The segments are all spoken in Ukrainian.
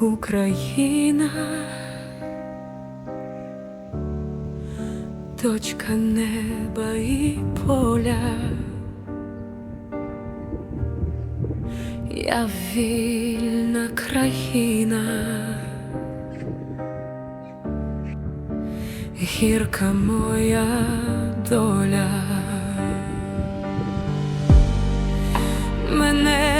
Україна, точка неба і поля. Я вільна країна, гірка моя доля. Мене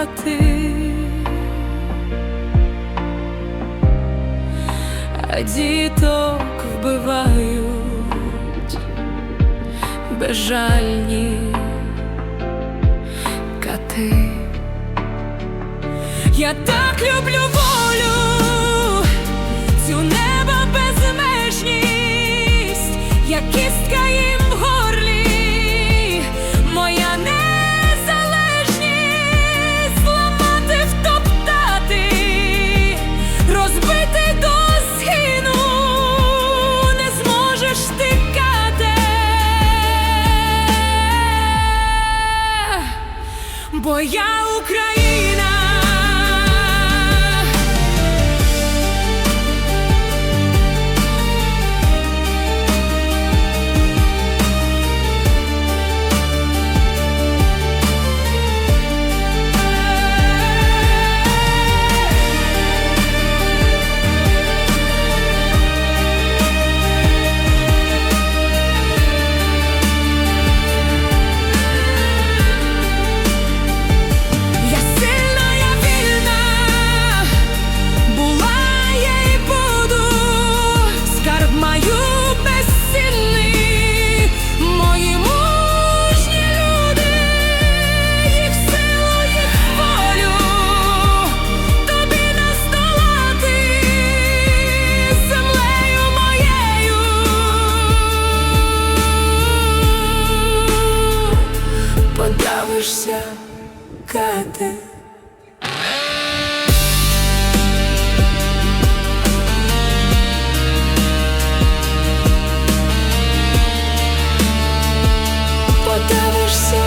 брати, а діток вбивають безжальні кати. Я так люблю волю, цю неба безмежність, як кістка їм Бо я Україна. боїшся кати. Подавишся